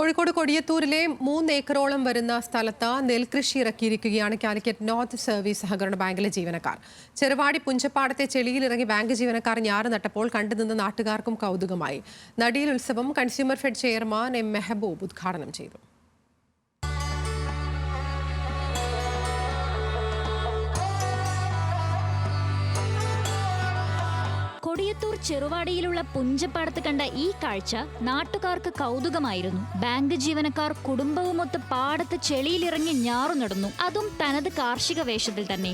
കോഴിക്കോട് കൊടിയത്തൂരിലെ മൂന്ന് ഏക്കറോളം വരുന്ന സ്ഥലത്ത് നെൽകൃഷി ഇറക്കിയിരിക്കുകയാണ് കാലിക്കറ്റ് നോർത്ത് സർവീസ് സഹകരണ ബാങ്കിലെ ജീവനക്കാർ. ചെറുവാടി പുഞ്ചപ്പാടത്തെ ചെളിയിലിറങ്ങി ബാങ്ക് ജീവനക്കാർ ഞാറ് നട്ടപ്പോൾ കണ്ടുനിന്ന നാട്ടുകാർക്കും കൗതുകമായി. നടിയിൽ ഉത്സവം consumer fed chairman M Mehaboob ഉദ്ഘാടനം ചെയ്തു. കൊടിയത്തൂർ ചെറുവാടിയിലുള്ള പുഞ്ചപ്പാടത്ത് കണ്ട ഈ കാഴ്ച നാട്ടുകാർക്ക് കൗതുകമായിരുന്നു ബാങ്ക് ജീവനക്കാർ കുടുംബവുമൊത്ത് പാടത്ത് ചെളിയിലിറങ്ങി ഞാറു നടന്നു അതും തനത് കാർഷിക വേഷത്തിൽ തന്നെ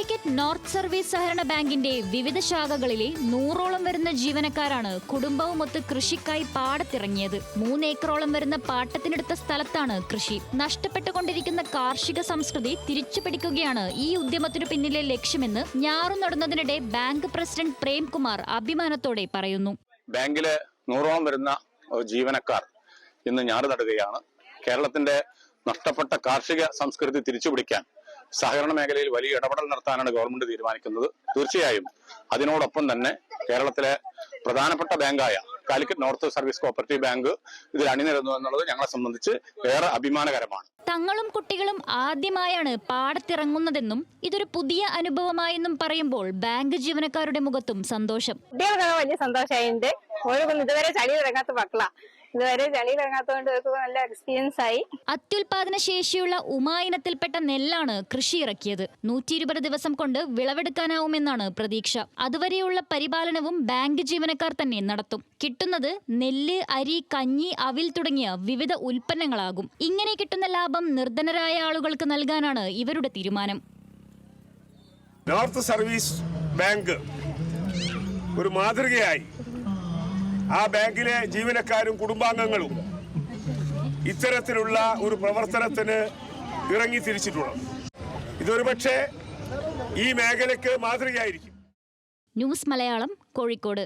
കാലിക്കറ്റ് നോർത്ത് സർവീസ് സഹകരണ ബാങ്കിന്റെ വിവിധ ശാഖകളിലെ നൂറോളം വരുന്ന ജീവനക്കാരാണ് കുടുംബവുമൊത്ത് കൃഷിക്കായി പാടത്തിറങ്ങിയത്. മൂന്നേക്കറോളം വരുന്ന പാട്ടത്തിനെടുത്ത സ്ഥലത്താണ് കൃഷി. നഷ്ടപ്പെട്ടുകൊണ്ടിരിക്കുന്ന കാർഷിക സംസ്കൃതി തിരിച്ചുപിടിക്കുകയാണ് ഈ ഉദ്യമത്തിനു പിന്നിലെ ലക്ഷ്യമെന്ന് ഞാറു നടന്നതിനിടെ ബാങ്ക് പ്രസിഡന്റ് പ്രേംകുമാർ അഭിമാനത്തോടെ പറയുന്നു. ബാങ്കിലെ നൂറോളം വരുന്ന ജീവനക്കാർ ഇന്ന് ഞാറ് നടുകയാണ്. കേരളത്തിന്റെ നഷ്ടപ്പെട്ട കാർഷിക സംസ്കൃതി തിരിച്ചുപിടിക്കാൻ സഹകരണ മേഖലയിൽ വലിയ ഇടപെടൽ നടത്താനാണ് ഗവൺമെന്റ് തീരുമാനിക്കുന്നത്. തീർച്ചയായും അതിനോടൊപ്പം തന്നെ കേരളത്തിലെ പ്രധാനപ്പെട്ട ബാങ്കായ Calicut north service cooperative bank ഇതിൽ അണിനിരന്നു എന്നുള്ളത് ഞങ്ങളെ സംബന്ധിച്ച് ഏറെ അഭിമാനകരമാണ്. തങ്ങളും കുട്ടികളും ആദ്യമായാണ് പാടത്തിറങ്ങുന്നതെന്നും ഇതൊരു പുതിയ അനുഭവമായെന്നും പറയുമ്പോൾ ബാങ്ക് ജീവനക്കാരുടെ മുഖത്തും സന്തോഷം. വലിയ സന്തോഷമായിട്ടുണ്ട് ഇതുവരെ ചളി ഇറങ്ങാത്ത മക്കളാ. ഇതുവരെ ചളിയിൽ ഇറങ്ങാത്തതുകൊണ്ട് ഇവർക്ക് നല്ല എക്സ്പീരിയൻസ് ആയി. അത്യുൽപാദന ശേഷിയുള്ള ഉമാ ഇനത്തിൽപ്പെട്ട നെല്ലാണ് കൃഷി ഇറക്കിയത്. നൂറ്റി ഇരുപത് ദിവസം കൊണ്ട് വിളവെടുക്കാനാവുമെന്നാണ് പ്രതീക്ഷ. അതുവരെയുള്ള പരിപാലനവും ബാങ്ക് ജീവനക്കാർ തന്നെ നടത്തും. കിട്ടുന്നത് നെല്ല് അരി കഞ്ഞി അവിൽ തുടങ്ങിയ വിവിധ ഉൽപ്പന്നങ്ങളാകും. ഇങ്ങനെ കിട്ടുന്ന ലാഭം നിർധനരായ ആളുകൾക്ക് നൽകാനാണ് ഇവരുടെ തീരുമാനം. നോർത്ത് സർവീസ് ബാങ്ക് ഒരു മാതൃകയായി. ആ ബാങ്കിലെ ജീവനക്കാരും കുടുംബാംഗങ്ങളും ഇത്തരത്തിലുള്ള ഒരു പ്രവർത്തനത്തിന് ഇറങ്ങി തിരിച്ചിട്ടുള്ളത്. ഇതൊരു പക്ഷേ ഈ മേഖലയ്ക്ക് മാതൃകയായിരിക്കും. ന്യൂസ് മലയാളം കോഴിക്കോട്.